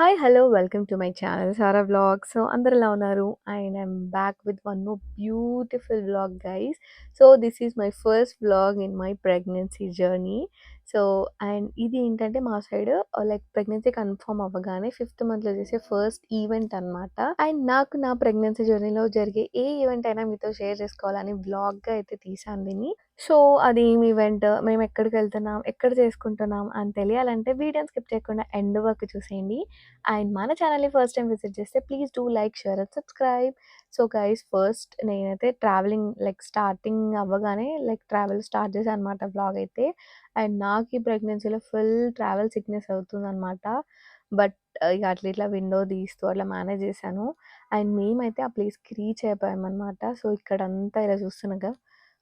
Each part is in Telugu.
Hi! Hello! Welcome to my channel Sara vlogs. So, అందరూ ఎలా ఉన్నారు? And I'm back with one more beautiful vlog guys. So, this is my first vlog in my pregnancy journey. So, and ఇది ఏంటంటే మా సైడ్ లైక్ ప్రెగ్నెన్సీ కన్ఫర్మ్ అవ్వగానే ఫిఫ్త్ మంత్‌లో చేసే ఫస్ట్ ఈవెంట్ అనమాట. అండ్ నాకు నా ప్రెగ్నెన్సీ జర్నీలో జరిగే ఏ ఈవెంట్ అయినా మీతో షేర్ చేసుకోవాలని బ్లాగ్గా అయితే తీసాను దీన్ని. సో, ఏం ఈవెంట్, మేము ఎక్కడికి వెళ్తున్నాం ఎక్కడ చేసుకుంటున్నాం అని తెలియాలంటే వీడియోని స్కిప్ చేయకుండా ఎండ్ వరకు చూసేయండి. అండ్ మన ఛానల్‌ని ఫస్ట్ టైం విజిట్ చేస్తే please do like, share and subscribe. So, guys first నేనైతే ట్రావెలింగ్ లైక్ స్టార్టింగ్ అవ్వగానే లైక్ ట్రావెల్ స్టార్ట్ చేశాను అనమాట బ్లాగ్ అయితే. అండ్ నాకు ఈ ప్రెగ్నెన్సీలో ఫుల్ ట్రావెల్ సిక్‌నెస్ అవుతుందన్నమాట బట్ uh, ఇక అట్లా ఇట్లా విండో తీస్తూ అట్లా మేనేజ్ చేశాను. అండ్ మేమైతే ఆ ప్లేస్‌కి రీచ్ అయిపోయామన్నమాట సో, ఇక్కడంతా ఇలా చూస్తున్నారు కదా!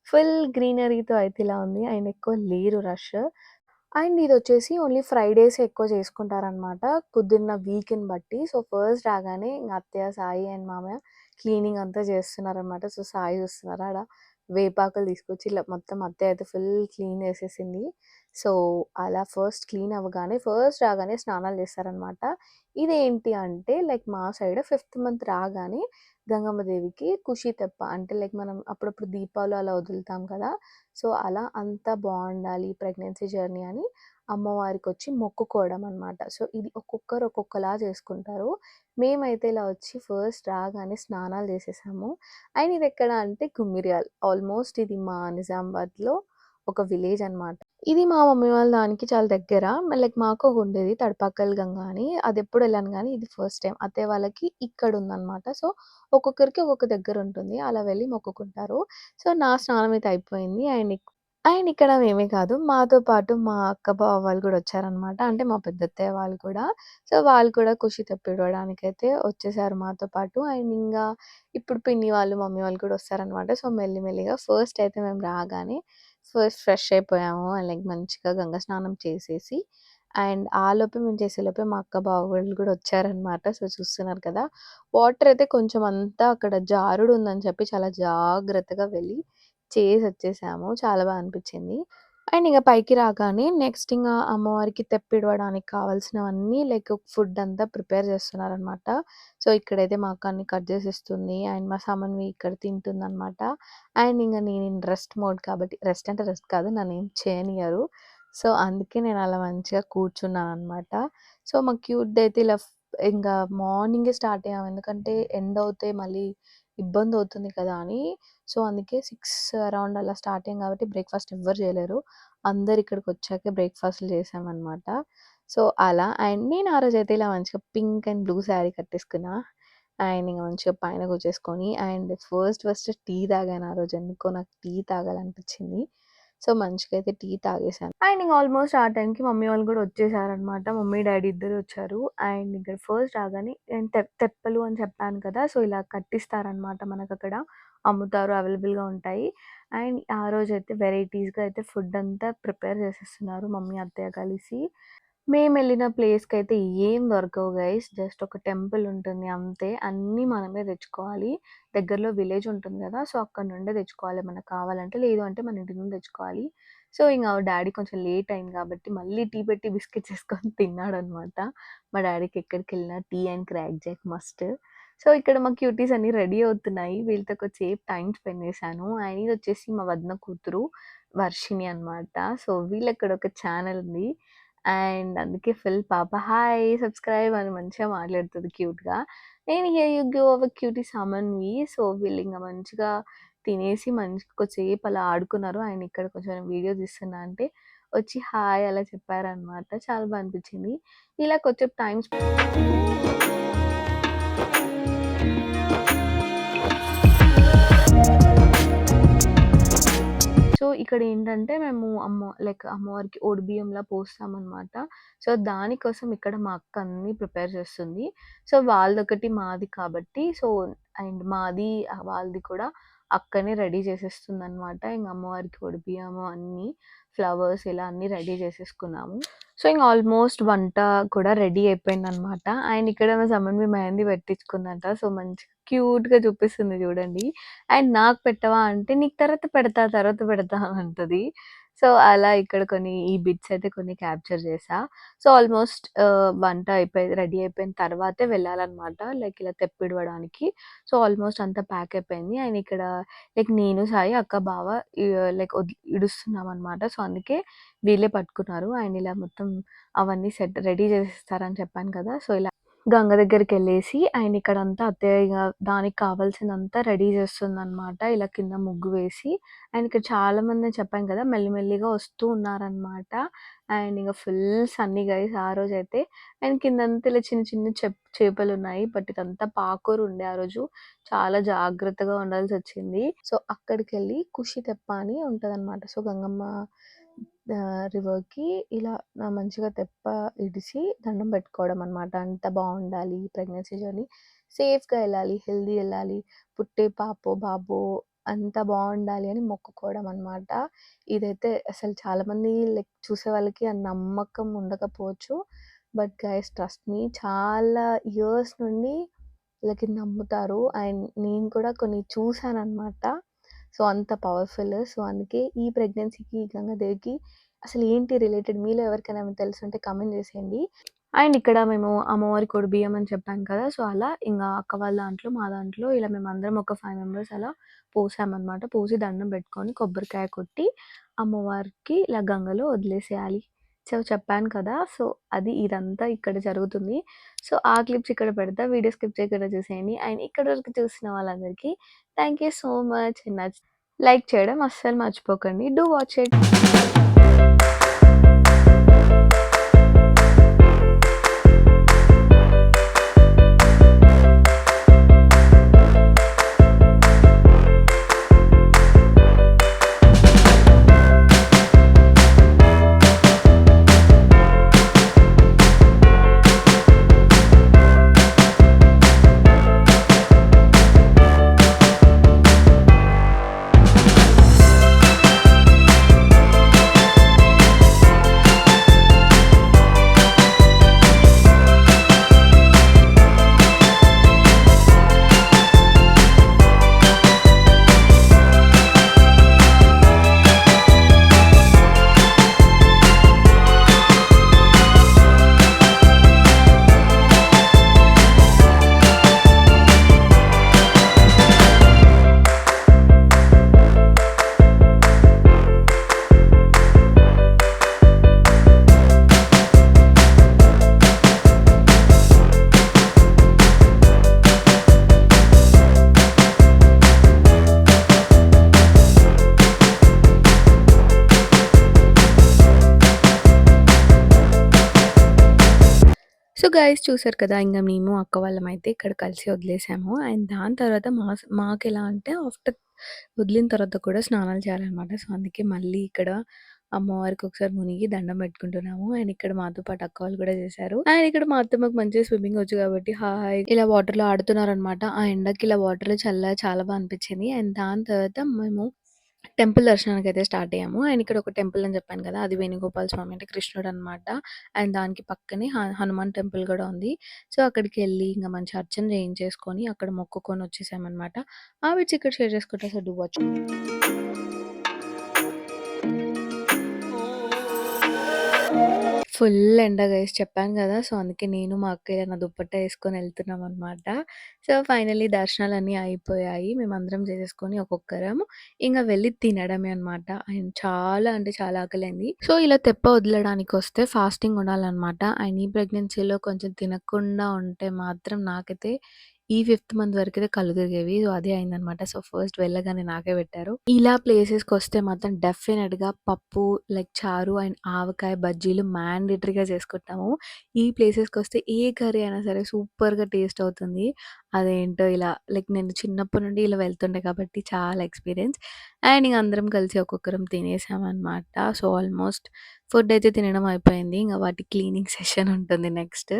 ఫుల్ గ్రీనరీతో అయితే ఇలా ఉంది. అండ్ ఎక్కువ లేరు రష్. అండ్ ఇది వచ్చేసి ఓన్లీ ఫ్రైడేస్ ఎక్కువ చేసుకుంటారనమాట. కుదిరిన వీక్‌ని బట్టి. సో, ఫస్ట్ రాగానే ఇంగ అత్తయ్య, సాయి అండ్ మామయ్య క్లీనింగ్ అంతా చేస్తున్నారనమాట. సో, సాయి చూస్తున్నారా ఆడ వేపాకులు తీసుకొచ్చి ఇలా మొత్తం అత్తయ్య అయితే ఫుల్ క్లీన్ చేసేసింది. సో, అలా ఫస్ట్ క్లీన్ అవ్వగానే ఫస్ట్ రాగానే స్నానాలు చేస్తారనమాట. ఇదేంటి అంటే లైక్ మా సైడ్ ఫిఫ్త్ మంత్ రాగానే గంగమ్మ దేవికి ఖుషి తెప్ప అంటే లైక్ మనం అప్పుడప్పుడు దీపాలు అలా వదులుతాం కదా! సో, అలా అంతా బాగుండాలి ప్రెగ్నెన్సీ జర్నీ అని అమ్మవారికి వచ్చి మొక్కుకోవడం అనమాట. సో, ఇది ఒక్కొక్కరు ఒక్కొక్కలా చేసుకుంటారు. మేమైతే ఇలా వచ్చి ఫస్ట్ రాగానే స్నానాలు చేసేసాము. అండ్ ఇది ఎక్కడ అంటే కుమ్మిరియాల్. ఆల్మోస్ట్ ఇది మా నిజామాబాద్‌లో ఒక విలేజ్ అనమాట. ఇది మా మమ్మీ వాళ్ళ దానికి చాలా దగ్గర. లైక్ మాకు ఉండేది తడపాకల్ గంగ అని. అదెప్పుడు వెళ్ళాను కానీ ఇది ఫస్ట్ టైం అత్తయ్య వాళ్ళకి ఇక్కడ ఉందన్నమాట సో, ఒక్కొక్కరికి ఒక్కొక్క దగ్గర ఉంటుంది అలా వెళ్ళి మొక్కుకుంటారు. సో, నా స్నానం అయితే అయిపోయింది. అండ్ అండ్ ఇక్కడ మేమే కాదు మాతో పాటు మా అక్క, బావ వాళ్ళు కూడా వచ్చారనమాట. అంటే మా పెద్దత్తయ్య వాళ్ళు కూడా. సో, వాళ్ళు కూడా ఖుషి తెప్పివ్వడానికైతే వచ్చేసారు మాతో పాటు. అండ్ ఇంకా ఇప్పుడు పిన్ని వాళ్ళు, మమ్మీ వాళ్ళు కూడా వస్తారనమాట. సో, మెల్లి మెల్లిగా ఫస్ట్ అయితే మేము రాగానే ఫస్ట్ ఫ్రెష్ అయిపోయాము. లైక్ మంచిగా గంగ స్నానం చేసేసి అండ్ ఆ లోపే మేము చేసేలోపే మా అక్క, బావ కూడా వచ్చారనమాట. సో, చూస్తున్నారు కదా! వాటర్ అయితే కొంచెం అంతా అక్కడ జారుడు ఉందని చెప్పి చాలా జాగ్రత్తగా వెళ్ళి చేసి వచ్చేసాము చాలా బాగా అనిపించింది అండ్ ఇక పైకి రాగానే నెక్స్ట్ ఇంకా అమ్మవారికి తెప్పిడవడానికి కావాల్సినవన్నీ లైక్ ఫుడ్ అంతా ప్రిపేర్ చేస్తున్నారనమాట. సో, ఇక్కడైతే మా అక్కని అన్ని కట్ చేసిస్తుంది. అండ్ మా సామాన్వి ఇక్కడ తింటుందనమాట. అండ్ ఇంకా నేను రెస్ట్ మోడ్ కాబట్టి రెస్ట్ అంటే రెస్ట్ కాదు నన్ను ఏం చేయనియరు సో, అందుకే నేను అలా మంచిగా కూర్చున్నాను అనమాట సో, మా క్యూట్‌దయితే ఇలా ఇంకా మార్నింగే స్టార్ట్ అయ్యాము. ఎందుకంటే ఎండ్ అవుతే మళ్ళీ ఇబ్బంది అవుతుంది కదా! అని. సో, అందుకే సిక్స్ అరౌండ్ అలా స్టార్ట్ అయ్యాం కాబట్టి బ్రేక్‌ఫాస్ట్ ఎవ్వరు చేయలేరు. అందరు ఇక్కడికి వచ్చాకే బ్రేక్‌ఫాస్ట్‌లు చేసామన్నమాట సో, అలా అండ్ నేను ఆ రోజైతే ఇలా మంచిగా పింక్ అండ్ బ్లూ శారీ కట్టేసుకున్నా. అండ్ ఇంకా మంచిగా పైన కూర్చేసుకొని అండ్ ఫస్ట్ ఫస్ట్ టీ తాగాను ఆ రోజు. ఎందుకో నాకు టీ తాగాలనిపించింది సో, మంచిగా అయితే టీ తాగేసాను. అండ్ ఇంకా ఆల్మోస్ట్ ఆ టైంకి మమ్మీ వాళ్ళు కూడా వచ్చేసారనమాట. మమ్మీ, డాడీ ఇద్దరు వచ్చారు. అండ్ ఇక్కడ ఫస్ట్ రాగానే నేను తె తెప్పలు అని చెప్పాను కదా! సో, ఇలా కట్టిస్తారనమాట అక్కడ అమ్ముతారు. అవైలబుల్‌గా ఉంటాయి. అండ్ ఆ రోజైతే వెరైటీస్‌గా అయితే ఫుడ్ అంతా ప్రిపేర్ చేసేస్తున్నారు మమ్మీ, అత్తయ్య కలిసి. మేము వెళ్ళిన ప్లేస్కి అయితే ఏం దొరకవు గైస్. జస్ట్ ఒక టెంపుల్ ఉంటుంది అంతే. అన్నీ మనమే తెచ్చుకోవాలి. దగ్గరలో విలేజ్ ఉంటుంది కదా! సో, అక్కడి నుండే తెచ్చుకోవాలి మనకు కావాలంటే. లేదు అంటే మన ఇంటి నుండి తెచ్చుకోవాలి. సో, ఇంగ డాడీ కొంచెం లేట్ అయింది కాబట్టి మళ్ళీ టీ పెట్టి బిస్కిట్స్ ఏసుకొని తిన్నాడనమాట. మా డ్యాడీకి ఎక్కడికెళ్ళినా tea and crack jack must. So, ఇక్కడ మా క్యూటీస్ అన్నీ రెడీ అవుతున్నాయి. వీళ్ళతో కొద్దిసేపు టైమ్ స్పెండ్ చేశాను. అండ్ ఇదొచ్చేసి మా వదిన కూతురు వర్షిణి అనమాట. సో, వీళ్ళక్కడ ఒక ఛానెల్ ఉంది. అండ్ అందుకే ఫుల్ పాప హాయ్ సబ్స్క్రైబ్ అని మంచిగా మాట్లాడుతుంది క్యూట్‌గా. నేను here you go our cutie Samanvi. So, వీళ్ళింగ మంచిగా తినేసి మంచిగా కొద్దిసేపు అలా ఆడుకున్నారు. అండ్ ఇక్కడ కొంచెం వీడియో తీస్తున్నా అంటే వచ్చి హాయ్ అలా చెప్పారనమాట. చాలా బాగా అనిపించింది ఇలా కొంచెం టైం స్పెండ్ ఇక్కడ ఏంటంటే మేము అమ్మ లైక్ అమ్మవారికి ఒడిబియ్యంలా పోస్తామన్నమాట సో, దానికోసం ఇక్కడ మా అక్క అన్ని ప్రిపేర్ చేస్తుంది. సో, వాళ్ళదొకటి మాది కాబట్టి సో, అండ్ మాది వాళ్ళది కూడా అక్కనే రెడీ చేసేస్తుంది అనమాట ఇంకా అమ్మవారికి ఒడిబియ్యము అన్నీ ఫ్లవర్స్ ఇలా అన్నీ రెడీ చేసేసుకున్నాము. సో, ఇంక ఆల్మోస్ట్ వంట కూడా రెడీ అయిపోయిందనమాట. అండ్ ఇక్కడ మా సమన్వి మెహందీ పెట్టించుకుందంట. సో, మంచిగా క్యూట్‌గా చూపిస్తుంది చూడండి. అండ్ నాకు పెట్టవా అంటే నీకు తర్వాత పెడతా, తర్వాత పెడతా అంటది. సో, అలా ఇక్కడ కొన్ని ఈ బిట్స్ అయితే కొన్ని క్యాప్చర్ చేశా. సో, ఆల్మోస్ట్ వంట అయిపోయి రెడీ అయిపోయిన తర్వాతే వెళ్ళాలన్నమాట లైక్ ఇలా తెప్పిడవడానికి. సో, ఆల్మోస్ట్ అంతా ప్యాక్ అయిపోయింది. అండ్ ఇక్కడ లైక్ నేను, సాయి, అక్క, బావ లైక్ ఇడుస్తున్నాం అనమాట సో, అందుకే వీళ్ళే పట్టుకున్నారు. అండ్ ఇలా మొత్తం అవన్నీ సెట్ రెడీ చేసేస్తారని చెప్పాను కదా! సో, ఇలా గంగ దగ్గరికి వెళ్ళేసి అండ్ ఇక్కడంతా అత్తయ్య దానికి కావాల్సిందంతా రెడీ చేస్తుందనమాట. ఇలా కింద ముగ్గు వేసి అండ్ ఇక్కడ చాలామంది చెప్పాను కదా! మెల్లిమెల్లిగా వస్తూ ఉన్నారనమాట. అండ్ ఇంకా ఫుల్ సన్నీ గైస్ ఆ రోజైతే. అండ్ కిందంతా ఇలా చిన్న చిన్న చెప్ చేపలున్నాయి. బట్ ఇదంతా పాకూర ఉండే ఆ రోజు. చాలా జాగ్రత్తగా ఉండాల్సి వచ్చింది సో, అక్కడికెళ్ళి కుషి తెప్ప అని ఉంటుంది అనమాట సో, గంగమ్మ రివర్‌కి ఇలా మంచిగా తెప్ప ఇడిసి దండం పెట్టుకోవడం అనమాట. అంత బావుండాలి ప్రెగ్నెన్సీ జర్నీ. సేఫ్‌గా ఎళ్ళాలి, హెల్తీ ఎళ్ళాలి. పుట్టే పాపో, బాబో అంతా బావుండాలి అని మొక్కుకోవడం అనమాట. ఇదైతే అసలు చాలామంది లైక్ చూసే వాళ్ళకి ఆ నమ్మకం ఉండకపోవచ్చు. బట్ గైస్ ట్రస్ట్ మీ చాలా ఇయర్స్ నుండి వీళ్ళకి నమ్ముతారు. అండ్ నేను కూడా కొన్ని చూసాననమాట. సో, అంత పవర్‌ఫుల్. సో, అందుకే ఈ ప్రెగ్నెన్సీకి, గంగాదేవికి అసలు ఏంటి రిలేటెడ్ మీలో ఎవరికైనా ఏమైనా తెలుసుంటే కమెంట్ చేసేయండి. అండ్ ఇక్కడ మేము అమ్మవారి కొడు బియ్యం అని చెప్పాను కదా! సో, అలా ఇంకా అక్క వాళ్ళ దాంట్లో, మా దాంట్లో ఇలా మేము అందరం ఒక ఫైవ్ మెంబర్స్ అలా పోసామనమాట. పోసి దండం పెట్టుకొని, కొబ్బరికాయ కొట్టి అమ్మవారికి ఇలా గంగలో వదిలేసేయాలి. సో, చెప్పాను కదా! సో, అది ఇదంతా ఇక్కడ జరుగుతుంది. సో, ఆ క్లిప్స్ ఇక్కడ పెడతా. వీడియో స్కిప్ చేయకుండా చూసేయండి. అండ్ ఇక్కడ వరకు చూసిన వాళ్ళందరికీ థ్యాంక్ యూ సో మచ్. నచ్ లైక్ చేయడం అస్సలు మర్చిపోకండి. Do watch it. So, guys చూసారు కదా! ఇంకా మేము, అక్క వాళ్ళం అయితే ఇక్కడ కలిసి వదిలేసాము. అండ్ దాని తర్వాత మా మాకు ఎలా అంటే ఆఫ్టర్ వదిలిన తర్వాత కూడా స్నానాలు చేయాలన్నమాట సో, అందుకే మళ్ళీ ఇక్కడ అమ్మవారికి ఒకసారి మునిగి దండం పెట్టుకుంటున్నాము. అండ్ ఇక్కడ మాతో పాటు అక్క వాళ్ళు కూడా చేశారు. అండ్ ఇక్కడ మా మాకు మంచిగా స్విమ్మింగ్ వచ్చు కాబట్టి హాయ్ ఇలా వాటర్‌లో ఆడుతున్నారనమాట. ఆ ఎండకి ఇలా వాటర్‌లో చల్ల చాలా బాగా అనిపించింది. అండ్ దాని తర్వాత మేము టెంపుల్ దర్శనానికి అయితే స్టార్ట్ అయ్యాము. అండ్ ఇక్కడ ఒక టెంపుల్ అని చెప్పాను కదా! అది వేణుగోపాల స్వామి అంటే కృష్ణుడు అనమాట. అండ్ దానికి పక్కనే హనుమాన్ టెంపుల్ కూడా ఉంది. సో, అక్కడికి వెళ్ళి ఇంకా మంచి అర్చన చేయించేసుకొని అక్కడ మొక్కుకొని వచ్చేసామనమాట. ఆ బిట్స్ ఇక్కడ షేర్ చేసుకుంటే సో, డూ వాచ్. ఫుల్ ఎండ గైస్ చెప్పాను కదా సో, అందుకే నేను మా అక్క ఏదైనా దుప్పట్ట వేసుకొని వెళ్తున్నాం అనమాట సో, ఫైనలీ దర్శనాలన్నీ అయిపోయాయి. మేమందరం చేసేసుకొని ఒక్కొక్కరం ఇంకా వెళ్ళి తినడమే అనమాట. అండ్ చాలా అంటే చాలా ఆకలింది సో, ఇలా తెప్ప వదలడానికి వస్తే ఫాస్టింగ్ ఉండాలన్నమాట అండ్ ఈ ప్రెగ్నెన్సీలో కొంచెం తినకుండా ఉంటే మాత్రం నాకైతే ఈ ఫిఫ్త్ మంత్ వరకు కళ్ళు తిరిగేవి. సో, అదే అయిందనమాట. సో, ఫస్ట్ వెళ్ళగానే నాకే పెట్టారు. ఇలా ప్లేసెస్‌కొస్తే మాత్రం డెఫినిట్‌గా పప్పు, లైక్ చారు అండ్ ఆవకాయ బజ్జీలు మ్యాండేటరీగా చేసుకుంటాము. ఈ ప్లేసెస్‌కొస్తే ఏ కర్రీ అయినా సరే సూపర్‌గా టేస్ట్ అవుతుంది. అదేంటో ఇలా లైక్ నేను చిన్నప్పటి నుండి ఇలా వెళ్తుండే కాబట్టి చాలా ఎక్స్‌పీరియన్స్. అండ్ ఇంక అందరం కలిసి ఒక్కొక్కరం తినేసామన్నమాట. సో, ఆల్మోస్ట్ ఫుడ్ అయితే తినడం అయిపోయింది. ఇంకా వాటి క్లీనింగ్ సెషన్ ఉంటుంది నెక్స్ట్.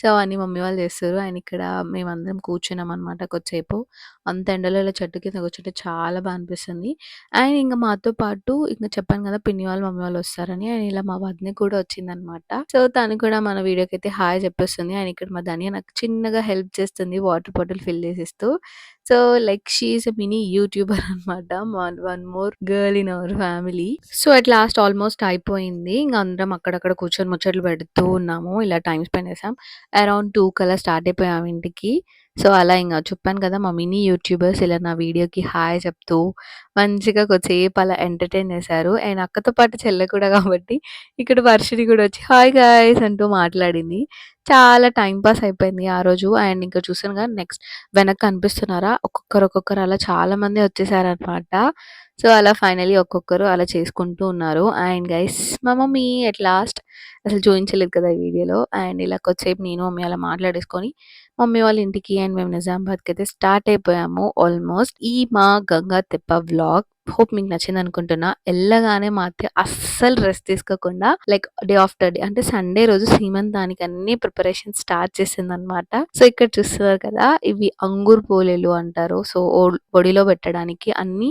సో, అవన్నీ మమ్మీ వాళ్ళు చేస్తారు అండ్ ఇక్కడ మేమందరం కూర్చున్నామనమాట కొద్దిసేపు. అంత ఎండలో ఇలా చెట్టు కింద కూర్చుంటే చాలా బా అనిపిస్తుంది. అండ్ ఇంక మాతో పాటు ఇంకా చెప్పాను కదా! పిన్ని వాళ్ళు, మమ్మీ వాళ్ళు వస్తారని. అండ్ ఇలా మా వదిన కూడా వచ్చిందనమాట. సో, తను కూడా మన వీడియోకైతే హాయ్ చెప్పేస్తుంది. అండ్ ఇక్కడ మా ధన్య నాకు చిన్నగా హెల్ప్ చేస్తుంది water bottle fill చేసిస్తూ. So like she is a mini YouTuber అనమాట one one more girl in our family so at last almost అయిపోయింది. ఇంకా అందరం అక్కడక్కడ కూర్చొని ముచ్చట్లు పెడుతూ ఉన్నాము. ఇలా టైం స్పెండ్ చేసాం. అరౌండ్ టూ కల్లా స్టార్ట్ అయిపోయాం ఇంటికి. సో అలా ఇంకా చెప్పాను కదా మా మినీ యూట్యూబర్స్ ఇలా నా వీడియోకి హాయ్ చెప్తూ మంచిగా కొద్దిసేపు అలా ఎంటర్టైన్ చేశారు. అండ్ అక్కతో పాటు చెల్లె కూడా కాబట్టి ఇక్కడ వర్షిని కూడా వచ్చి హాయ్ గాయస్ అంటూ మాట్లాడింది. చాలా టైం పాస్ అయిపోయింది ఆ రోజు. అండ్ ఇంకా చూసాను కదా నెక్స్ట్ వెనక్కి కనిపిస్తున్నారా? ఒక్కొక్కరు ఒక్కొక్కరు అలా చాలా మంది వచ్చేసారనమాట. సో అలా ఫైనలీ ఒక్కొక్కరు అలా చేసుకుంటూ ఉన్నారు. అండ్ గైస్ మా మమ్మీ ఎట్ లాస్ట్ అసలు చూపించలేదు కదా ఈ వీడియోలో. అండ్ ఇలా కొద్దిసేపు నేను మమ్మీ అలా మాట్లాడేసుకొని మమ్మీ వాళ్ళ ఇంటికి అండ్ మేము నిజామాబాద్కి అయితే స్టార్ట్ అయిపోయాము ఆల్మోస్ట్ ఈ మా గంగా తెప్ప వ్లాగ్ హోప్ మీకు నచ్చింది అనుకుంటున్నా. వెళ్ళగానే మా అస్సలు రెస్ట్ తీసుకోకుండా లైక్ డే ఆఫ్టర్ డే అంటే సండే రోజు సీమంతానికి అన్ని ప్రిపరేషన్ స్టార్ట్ చేసింది అనమాట సో ఇక్కడ చూస్తున్నారు కదా ఇవి అంగూర్ పోలేలు అంటారు. సో ఒడిలో పెట్టడానికి అన్ని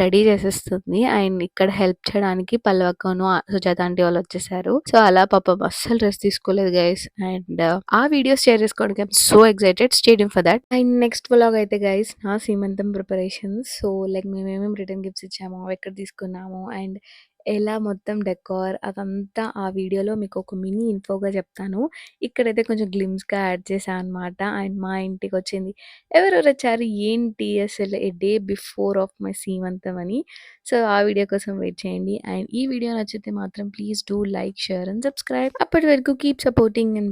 రెడీ చేసేస్తుంది. అండ్ ఇక్కడ హెల్ప్ చేయడానికి పల్లవక్కను సుజాత ఆంటీ వాళ్ళు వచ్చేసారు. సో అలా పాపం అస్సలు రెస్ట్ తీసుకోలేదు గైస్ అండ్ ఆ వీడియోస్ షేర్ చేసుకోవడానికి I'm so excited stadium for that and next blog అయితే గైస్ నా సీమంతం ప్రిపరేషన్ సో లైక్ మేమేమేమి రిటర్న్ గిఫ్ట్స్ ఇచ్చాము ఎక్కడ తీసుకున్నాము అండ్ ఎలా మొత్తం డెకోర్ అదంతా ఆ వీడియోలో మీకు ఒక మినీ ఇన్ఫోగా చెప్తాను. ఇక్కడైతే కొంచెం గ్లిమ్స్గా యాడ్ చేశాను అనమాట అండ్ మా ఇంటికి వచ్చింది ఎవరెవరు వచ్చారు? ఏంటి అసలు a day before of my సీమంతం అని. సో ఆ వీడియో కోసం వెయిట్ చేయండి. అండ్ ఈ వీడియో నచ్చితే మాత్రం please do like share and subscribe. అప్పటి వరకు కీప్ సపోర్టింగ్ అండ్